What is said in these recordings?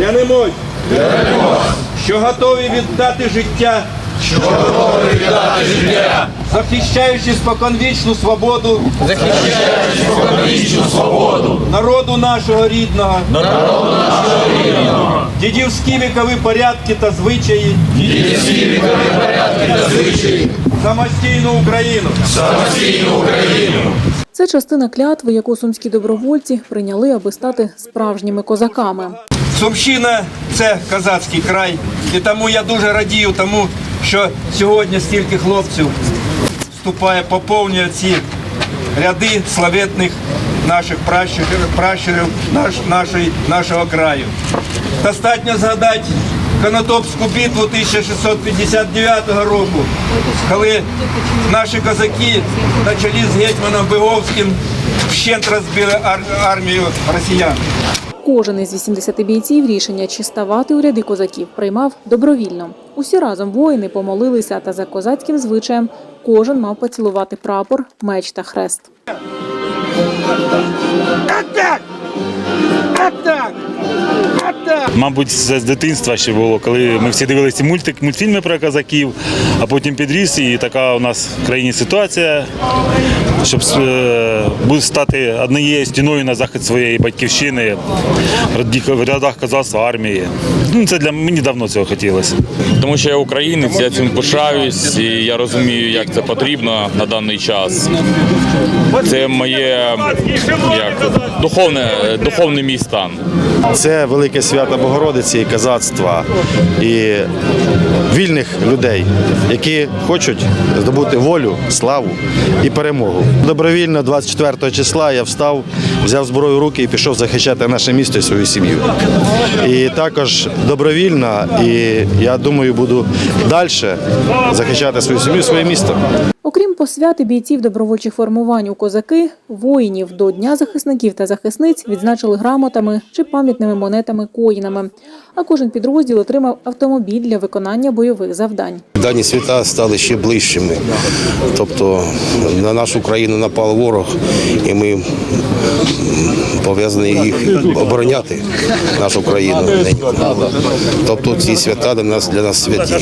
Клянемось, що готові віддати життя, віддати життя, захищаючи споконвічну свободу. Захищаючи споконвічну свободу, народу нашого рідного, народу нашого рідного, дідівські вікові порядки та звичаї, і всі вікові порядки та звичаї, самостійну Україну. самостійну Україну. Це частина клятви, яку сумські добровольці прийняли, аби стати справжніми козаками. Сумщина це козацький край, і тому я дуже радію тому, що сьогодні стільки хлопців вступає, поповнює ці ряди славетних наших пращурів, пращурів наш, нашої, нашого краю. Достатньо згадати Конотопську битву 1659 року, коли наші козаки на чолі з гетьманом Биговським вщент розбили армію росіян. Кожен із 80 бійців рішення, чи ставати у ряди козаків, приймав добровільно. Усі разом воїни помолилися, та за козацьким звичаєм кожен мав поцілувати прапор, меч та хрест. Мабуть, це з дитинства ще було, коли ми всі дивилися мультик, мультфільми про козаків, а потім підріс, і така у нас в країні ситуація, щоб е, стати однією стіною на захист своєї батьківщини в рядах козацтва, армії. Ну, це для мені давно цього хотілося. Тому що я українець, я цим пишаюсь, і я розумію, як це потрібно на даний час. Це моє як духовне, духовний мій стан. Це велике свято Богородиці і козацтва і вільних людей, які хочуть здобути волю, славу і перемогу. Добровільно 24 числа я встав, взяв зброю в руки і пішов захищати наше місто і свою сім'ю. І також добровільно, і я думаю, буду далі захищати свою сім'ю, своє місто. Посвяти бійців добровольчих формувань у козаки, воїнів до Дня захисників та захисниць відзначили грамотами чи пам'ятними монетами коїнами. А кожен підрозділ отримав автомобіль для виконання бойових завдань. Дані свята стали ще ближчими. Тобто на нашу країну напав ворог, і ми пов'язані їх обороняти, нашу країну. Тобто ці свята для нас для нас святі.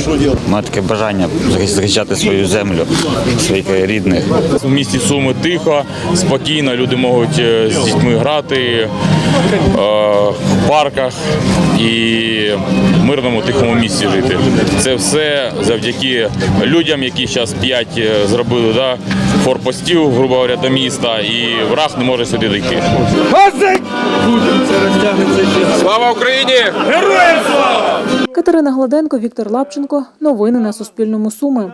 Маю таке бажання захищати свою землю, своїх рідних. У місті Суми тихо, спокійно, люди можуть е, з дітьми грати е, в парках і в мирному тихому місці жити. Це все завдяки людям, які зараз п'ять е, зробили да, форпостів, грубо говоря, до міста, і враг не може сюди дійти. Слава Україні! Героям слава! Катерина Гладенко, Віктор Лапченко. Новини на Суспільному Суми.